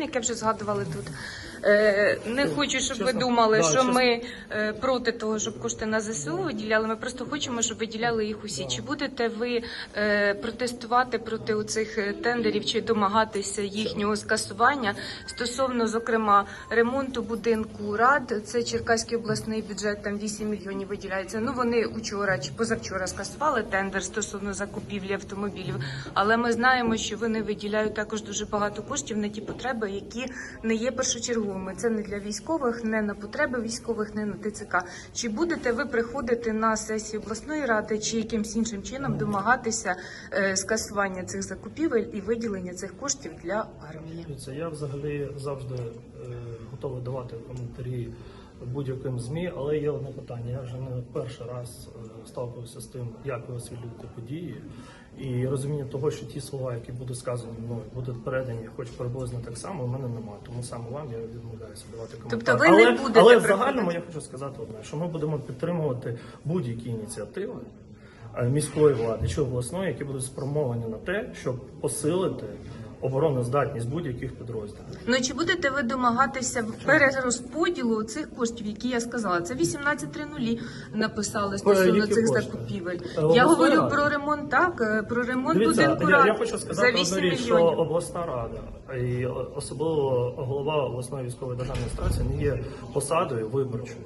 Яке вже згадували тут. Е, не хочу, щоб ви думали, що ми е, проти того, щоб кошти на ЗСУ виділяли. Ми просто хочемо, щоб виділяли їх усі. Чи будете ви е, протестувати проти оцих е, тендерів чи домагатися їхнього скасування стосовно, зокрема, ремонту будинку рад? Це Черкаський обласний бюджет, там 8 мільйонів виділяється. Ну вони учора чи позавчора скасували тендер стосовно закупівлі автомобілів. Але ми знаємо, що вони виділяють також дуже багато коштів на ті потреби, які не є першочерговими. Це не для військових, не на потреби військових, не на ТЦК. Чи будете ви приходити на сесію обласної ради, чи якимсь іншим чином домагатися е, скасування цих закупівель і виділення цих коштів для армії? Це я взагалі завжди е, готовий давати коментарі будь-яким ЗМІ, але є одне питання. Я вже не перший раз е, сталкивався з тим, як ви освітлюєте події, і розуміння того, що ті слова, які будуть сказані мною, будуть передані, хоч приблизно так само, у мене немає. Тому саме вам я відмовляюся давати коментар. Тобто ви не але, будете але в загальному я хочу сказати одне, що ми будемо підтримувати будь-які ініціативи е, міської влади чи обласної, які будуть спрямовані на те, щоб посилити обороноздатність будь-яких підрозділів. Ну чи будете ви домагатися перерозподілу цих коштів, які я сказала? Це 18.00 написали стосовно цих кошти? закупівель. Е, Я говорю ради? про ремонт, так е, про ремонт Дивіться, будинку я, я хочу сказати за 8 одну річ, що обласна рада і особливо голова обласної військової державної адміністрації не є посадою виборчою.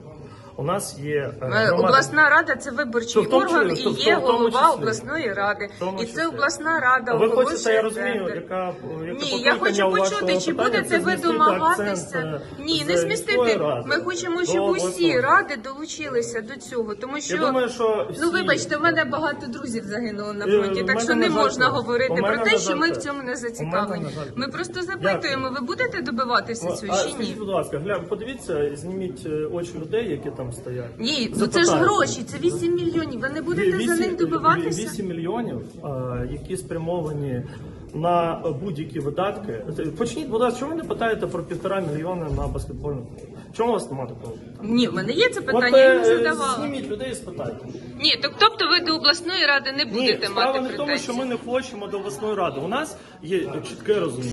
У нас є е, Е, громада- Обласна рада це виборчий тому орган і є голова числі. обласної ради. І це обласна рада ви хочете, я розумію, яка Ні, я хочу почути, чи будете це ви домагатися. е, Ні, не змістити. Ми хочемо, щоб усі ради долучилися до цього, тому що думаю, що всі... Ну, вибачте, в мене багато друзів загинуло на Е, фронті, так що не можна говорити про те, що ми в цьому не зацікавлені. Ми просто запитуємо, ви будете добиватися цього чи ні? будь ласка, гля, подивіться, зніміть е, очі людей, які там стоять. Ні, ну це ж гроші, це 8 мільйонів. Ви не будете за них добиватися? 8 мільйонів, е, які спрямовані на будь-які видатки. Почніть, будь ласка, чому ви не питаєте про півтора мільйона на баскетбольну клуб? Чому у вас немає такого? Ні, в мене є це От, питання, я йому е, задавала. Зніміть людей і спитайте. Ні, так тобто ви до обласної ради не Ні, будете справа не в тому, що ми не хочемо до обласної ради. У нас є чітке розуміння.